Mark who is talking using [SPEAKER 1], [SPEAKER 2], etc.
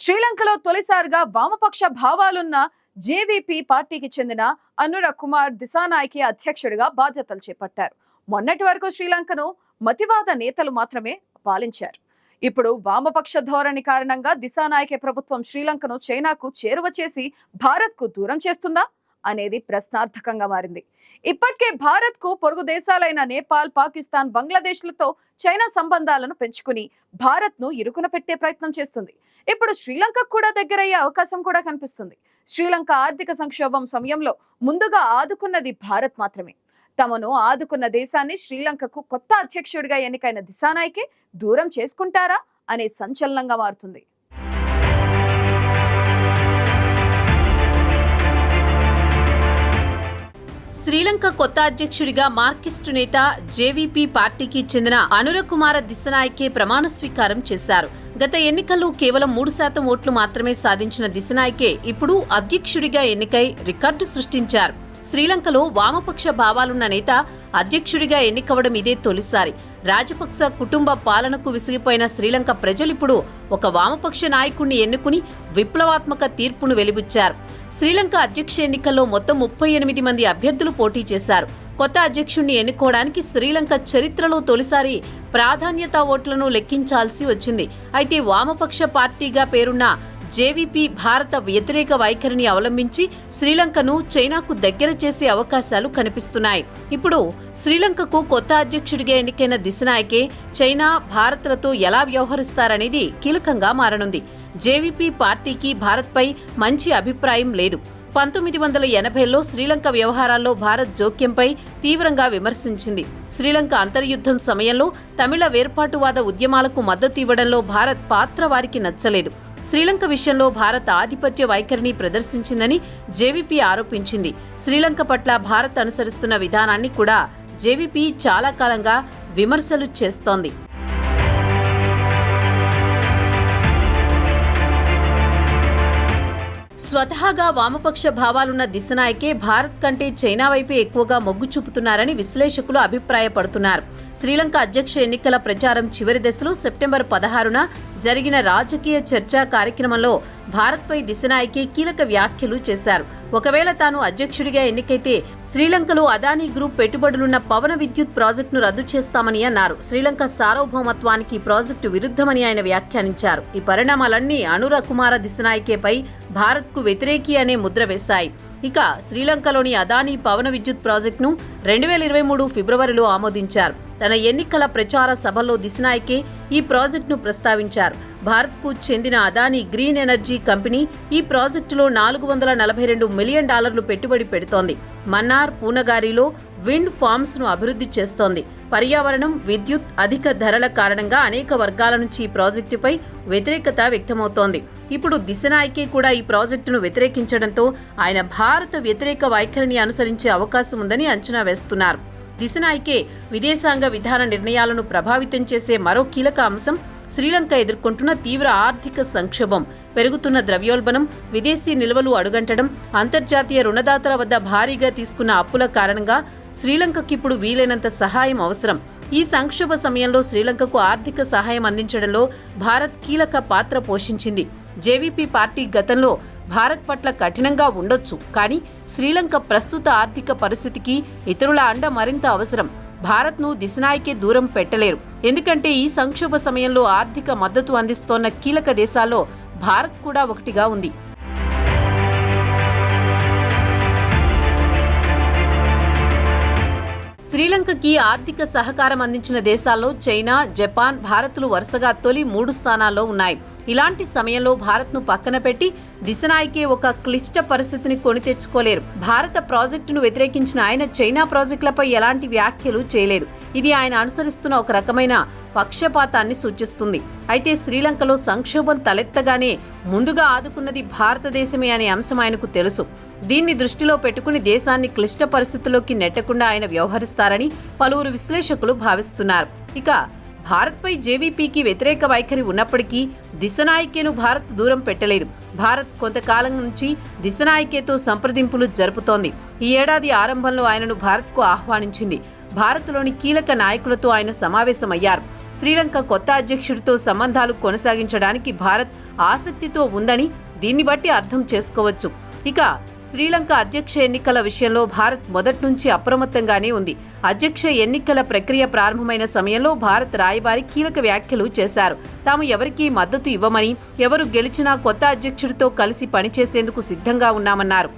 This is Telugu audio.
[SPEAKER 1] శ్రీలంకలో తొలిసారిగా వామపక్ష భావాలున్న జేవీపీ పార్టీకి చెందిన అనుర కుమార్ దిశానాయకి అధ్యక్షుడిగా బాధ్యతలు చేపట్టారు. మొన్నటి వరకు శ్రీలంకను మతివాద నేతలు మాత్రమే పాలించారు. ఇప్పుడు వామపక్ష ధోరణి కారణంగా దిశానాయకే ప్రభుత్వం శ్రీలంకను చైనాకు చేరువ చేసి భారత్కు దూరం చేస్తుందా? అనేది ప్రశ్నార్థకంగా మారింది. ఇప్పటికే భారత్కు పొరుగు దేశాలైన నేపాల్ పాకిస్తాన్ బంగ్లాదేశ్లతో చైనా సంబంధాలను పెంచుకుని భారత్ను ఇరుకున పెట్టే ప్రయత్నం చేస్తుంది. ఇప్పుడు శ్రీలంక కూడా దగ్గరయ్యే అవకాశం కూడా కనిపిస్తుంది. శ్రీలంక ఆర్థిక సంక్షోభం సమయంలో ముందుగా ఆదుకున్నది భారత్ మాత్రమే. తమను ఆదుకున్న దేశాన్ని శ్రీలంకకు కొత్త అధ్యక్షుడిగా ఎన్నికైన దిశానాయకే దూరం చేసుకుంటారా అనే సంచలనంగా మారుతుంది.
[SPEAKER 2] శ్రీలంక కొత్త అధ్యక్షుడిగా మార్కిస్టు నేత జేవీపీ పార్టీకి చెందిన అనురకుమార దిశనాయకే ప్రమాణ స్వీకారం చేశారు. గత ఎన్నికల్లో కేవలం మూడు శాతం ఓట్లు మాత్రమే సాధించిన దిశనాయకే ఇప్పుడు అధ్యక్షుడిగా ఎన్నికై రికార్డు సృష్టించారు. శ్రీలంకలో వామపక్ష భావాలున్న నేత అధ్యక్షుడిగా ఎన్నికవడం ఇదే తొలిసారి. రాజపక్స కుటుంబ పాలనకు విసిగిపోయిన శ్రీలంక ప్రజలిప్పుడు ఒక వామపక్ష నాయకుణ్ణి ఎన్నుకుని విప్లవాత్మక తీర్పును వెలిబుచ్చారు. శ్రీలంక అధ్యక్ష ఎన్నికల్లో మొత్తం ముప్పై ఎనిమిది మంది అభ్యర్థులు పోటీ చేశారు. కొత్త అధ్యక్షుణ్ణి ఎన్నుకోవడానికి శ్రీలంక చరిత్రలో తొలిసారి ప్రాధాన్యత ఓట్లను లెక్కించాల్సి వచ్చింది. అయితే వామపక్ష పార్టీగా పేరున్న జేవీపీ భారత వ్యతిరేక వైఖరిని అవలంబించి శ్రీలంకను చైనాకు దగ్గర చేసే అవకాశాలు కనిపిస్తున్నాయి. ఇప్పుడు శ్రీలంకకు కొత్త అధ్యక్షుడిగా ఎన్నికైన దిశనాయకే చైనా భారత్లతో ఎలా వ్యవహరిస్తారనేది కీలకంగా మారనుంది. జేవీపీ పార్టీకి భారత్పై మంచి అభిప్రాయం లేదు. పంతొమ్మిది వందల ఎనభైలో శ్రీలంక వ్యవహారాల్లో భారత్ జోక్యంపై తీవ్రంగా విమర్శించింది. శ్రీలంక అంతర్యుద్ధం సమయంలో తమిళ వేర్పాటువాద ఉద్యమాలకు మద్దతు ఇవ్వడంలో భారత్ పాత్ర వారికి నచ్చలేదు. శ్రీలంక విషయంలో భారత్ ఆధిపత్య వైఖరిని ప్రదర్శించిందని జేవీపీ ఆరోపించింది. శ్రీలంక పట్ల భారత్ అనుసరిస్తున్న విధానాన్ని కూడా జేవీపీ చాలా కాలంగా విమర్శలు చేస్తోంది. స్వతహాగా వామపక్ష భావాలున్న దిశనాయకే భారత్ కంటే చైనా వైపే ఎక్కువగా మొగ్గు చూపుతున్నారని విశ్లేషకులు అభిప్రాయపడుతున్నారు. శ్రీలంక అధ్యక్ష ఎన్నికల ప్రచారం చివరి దశలో సెప్టెంబర్ పదహారున జరిగిన రాజకీయ చర్చా కార్యక్రమంలో భారత్పై దిశనాయకే కీలక వ్యాఖ్యలు చేశారు. ఒకవేళ తాను అధ్యక్షుడిగా ఎన్నికైతే శ్రీలంకలో అదానీ గ్రూప్ పెట్టుబడులున్న పవన విద్యుత్ ప్రాజెక్టును రద్దు చేస్తామని అన్నారు. శ్రీలంక సార్వభౌమత్వానికి ప్రాజెక్టు విరుద్ధమని ఆయన వ్యాఖ్యానించారు. ఈ పరిణామాలన్నీ అనుర కుమార దిశనాయకేపై భారత్కు వ్యతిరేకి అనే ముద్ర వేశాయి. ఇక శ్రీలంకలోని అదానీ పవన విద్యుత్ ప్రాజెక్టును రెండు వేల ఇరవై మూడు ఫిబ్రవరిలో ఆమోదించారు. తన ఎన్నికల ప్రచార సభలో దిశనాయకే ఈ ప్రాజెక్టును ప్రస్తావించారు. భారత్కు చెందిన అదానీ గ్రీన్ ఎనర్జీ కంపెనీ ఈ ప్రాజెక్టులో నాలుగు వందల నలభై రెండు మిలియన్ డాలర్లు పెట్టుబడి పెడుతోంది. మన్నార్ పూనగారిలో విండ్ ఫార్మ్స్ను అభివృద్ధి చేస్తోంది. పర్యావరణం విద్యుత్ అధిక ధరల కారణంగా అనేక వర్గాల నుంచి ఈ ప్రాజెక్టుపై వ్యతిరేకత వ్యక్తమవుతోంది. ఇప్పుడు దిశనాయకే కూడా ఈ ప్రాజెక్టును వ్యతిరేకించడంతో ఆయన భారత వ్యతిరేక వైఖరిని అనుసరించే అవకాశం ఉందని అంచనా వేస్తున్నారు. దిశనాయకే విదేశాంగ విధాన నిర్ణయాలను ప్రభావితం చేసే మరో కీలక అంశం శ్రీలంక ఎదుర్కొంటున్న తీవ్ర ఆర్థిక సంక్షోభం. పెరుగుతున్న ద్రవ్యోల్బణం విదేశీ నిల్వలు అడుగంటడం అంతర్జాతీయ రుణదాతల వద్ద భారీగా తీసుకున్న అప్పుల కారణంగా శ్రీలంకకిప్పుడు వీలైనంత సహాయం అవసరం. ఈ సంక్షోభ సమయంలో శ్రీలంకకు ఆర్థిక సహాయం అందించడంలో భారత్ కీలక పాత్ర పోషించింది. జేవీపీ పార్టీ గతంలో భారత్ పట్ల కఠినంగా ఉండొచ్చు కానీ శ్రీలంక ప్రస్తుత ఆర్థిక పరిస్థితికి ఇతరుల అండ మరింత అవసరం. భారత్ను దిశనాయికే దూరం పెట్టలేరు. ఎందుకంటే ఈ సంక్షోభ సమయంలో ఆర్థిక మద్దతు అందిస్తోన్న కీలక దేశాల్లో భారత్ కూడా ఒకటిగా ఉంది. శ్రీలంకకి ఆర్థిక సహకారం అందించిన దేశాల్లో చైనా జపాన్ భారత్లు వరుసగా తొలి మూడు స్థానాల్లో ఉన్నాయి. ఇలాంటి సమయంలో భారత్ను పక్కన పెట్టి దిశనాయకే ఒక క్లిష్ట పరిస్థితిని కొని తెచ్చుకోలేరు. భారత ప్రాజెక్టును వ్యతిరేకించిన ఆయన చైనా ప్రాజెక్టులపై ఎలాంటి వ్యాఖ్యలు చేయలేదు. ఇది ఆయన అనుసరిస్తున్న ఒక రకమైన పక్షపాతాన్ని సూచిస్తుంది. అయితే శ్రీలంకలో సంక్షోభం తలెత్తగానే ముందుగా ఆదుకున్నది భారతదేశమే అనే అంశం ఆయనకు తెలుసు. దీన్ని దృష్టిలో పెట్టుకుని దేశాన్ని క్లిష్ట పరిస్థితుల్లోకి నెట్టకుండా ఆయన వ్యవహరిస్తారని పలువురు విశ్లేషకులు భావిస్తున్నారు. ఇక భారత్పై జేవీపీకి వ్యతిరేక వైఖరి ఉన్నప్పటికీ దిశనాయికేను భారత్ దూరం పెట్టలేదు. భారత్ కొంతకాలం నుంచి దిశనాయికేతో సంప్రదింపులు జరుపుతోంది. ఈ ఏడాది ఆరంభంలో ఆయనను భారత్కు ఆహ్వానించింది. భారత్లోని కీలక నాయకులతో ఆయన సమావేశమయ్యారు. శ్రీలంక కొత్త అధ్యక్షుడితో సంబంధాలు కొనసాగించడానికి భారత్ ఆసక్తితో ఉందని దీన్ని బట్టి అర్థం చేసుకోవచ్చు. ఇక శ్రీలంక అధ్యక్ష ఎన్నికల విషయంలో భారత్ మొదటి నుంచి అప్రమత్తంగానే ఉంది. అధ్యక్ష ఎన్నికల ప్రక్రియ ప్రారంభమైన సమయంలో భారత్ రాయబారి కీలక వ్యాఖ్యలు చేశారు. తాము ఎవరికీ మద్దతు ఇవ్వమని ఎవరు గెలిచినా కొత్త అధ్యక్షుడితో కలిసి పనిచేసేందుకు సిద్ధంగా ఉన్నామన్నారు.